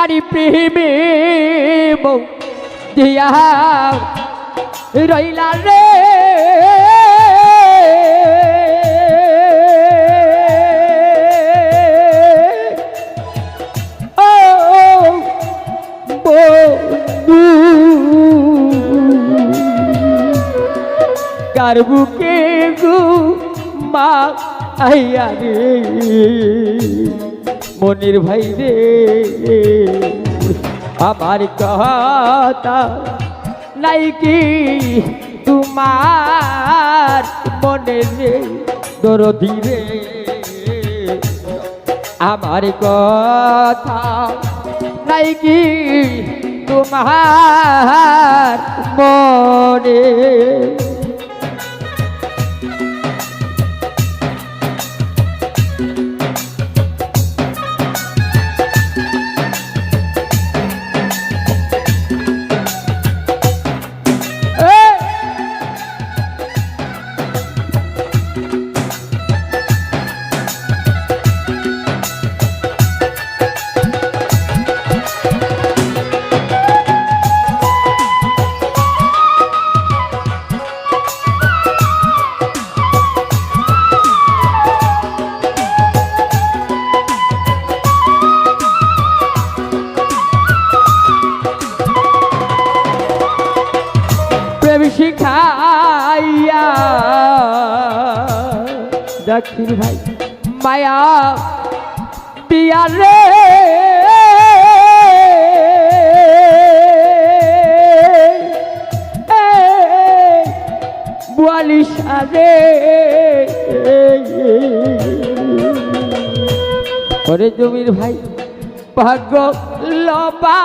নারী প্রেমে দিয়া রইলা রে। কার বুকে গু মা আইয়া রে। মনির ভাই রে। আমার কথা নাই কি তোমার মনে রে দরদি রে। আমার কথা নাই কি তোমার মনে দক্ষিণ ভাই। মায়া পিয়া রে। বুয়ালি সারে ওরে জমির ভাই, ভাগ্য লবা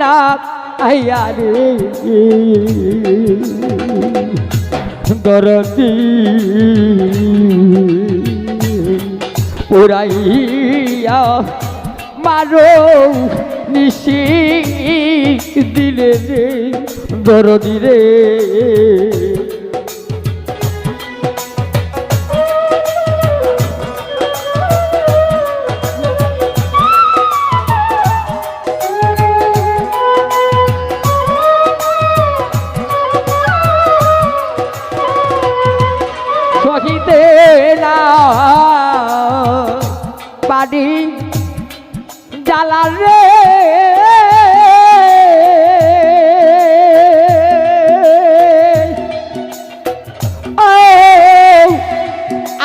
না আইয়া রে। দরদি পুরাইয়া মারো নিশি দিলে রে দরদি রে। সহিতে না। জ্বালা রে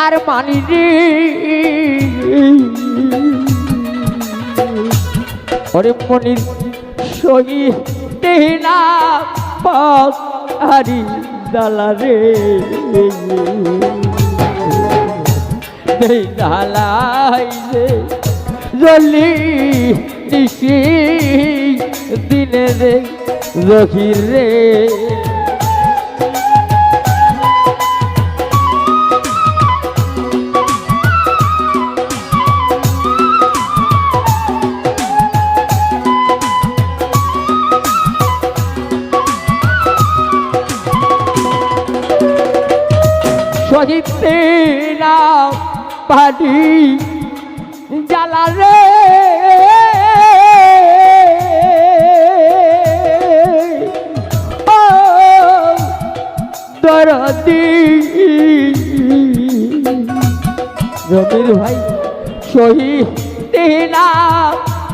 আর মানি রে ওরে মনির সহিতে না পাক হারি দালা রে দেই দালাই রে জলি নিশি দিনে রে রহির রে। সহিতে না পারি জ্বালা রে। দরদি। রবির ভাই সহিতে না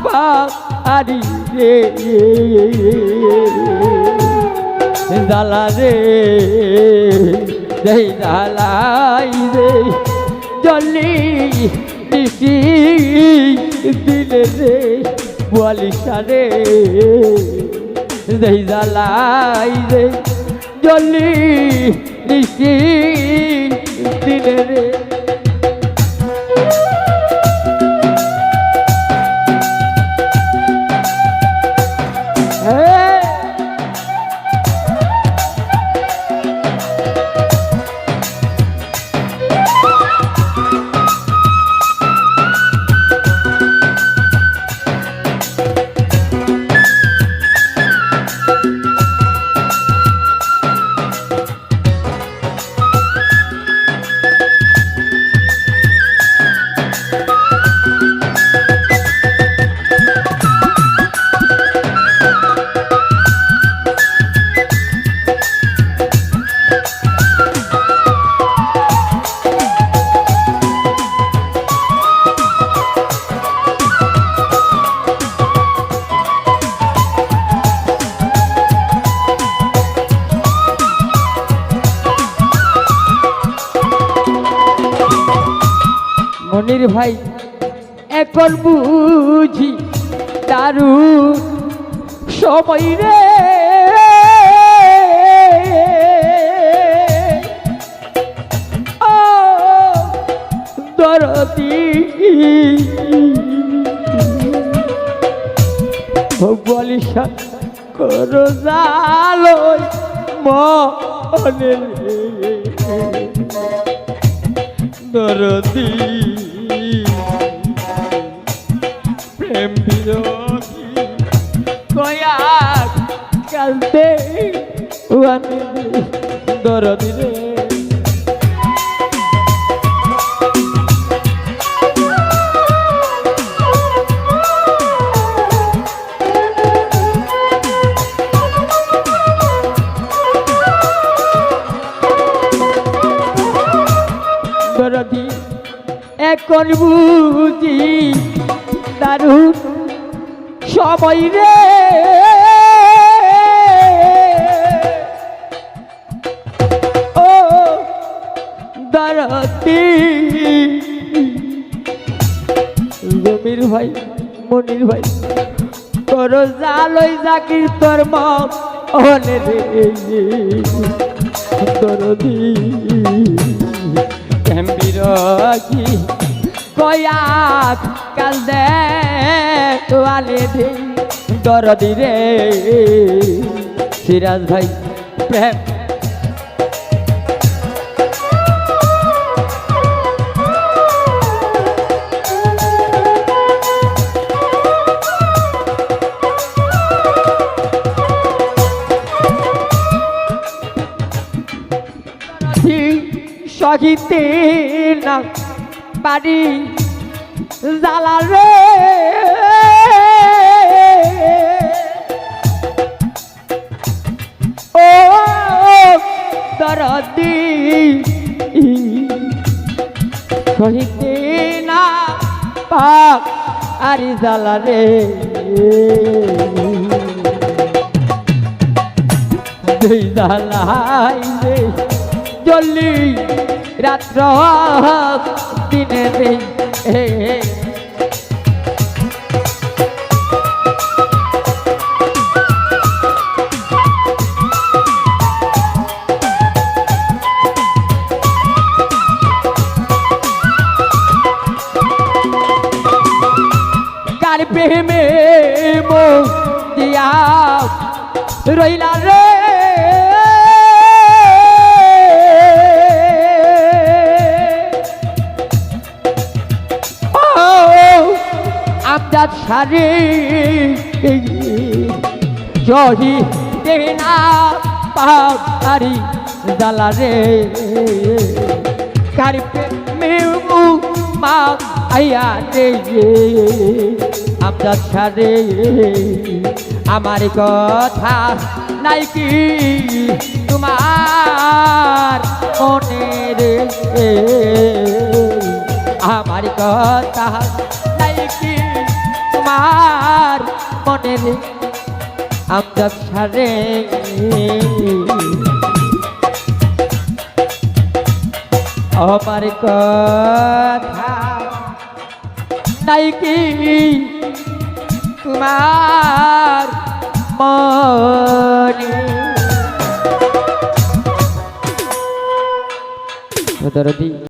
পারি রে। দালা রে দেই রে। জলি নিশি দিলে রে বলিসারে সারে দেই দালাই রে জলি নিশি দিলে রে ভাই। এখন বুঝি দারুণ সময় রে। দরদি। বলিসা করো জালই মনে দরদি। দরদি। রে এখন বুঝি সময় রে। দরদি জমির ভাই, মনির ভাই তোর জালই জাকির তোর মন রে। দরদি বিরোধী কয়াক কাল দে তোয়ালে দে দরদি রে, সিরাজ ভাই, প্রেম সহিতে না বাড়ি জ্বালা রে। ও দরদি। সহিতে না পাক আরি জ্বালা রে। জ্বালাই জল্লি রাত্র দিনে রে কার প্রেমে মো দিয়া রইলা রে। আমজাদ সারে। জহি দেনা পাহাড়ি জ্বালা রে কারি মেমু মা আইয়া রে। আমজাদ সারে। আমার কথা নাই কি তোমার মনে রে? আমার কথা তোমার মনে রে আমজাদ সারে। আমার কথা নাই কি তোমার মনে? দরদি।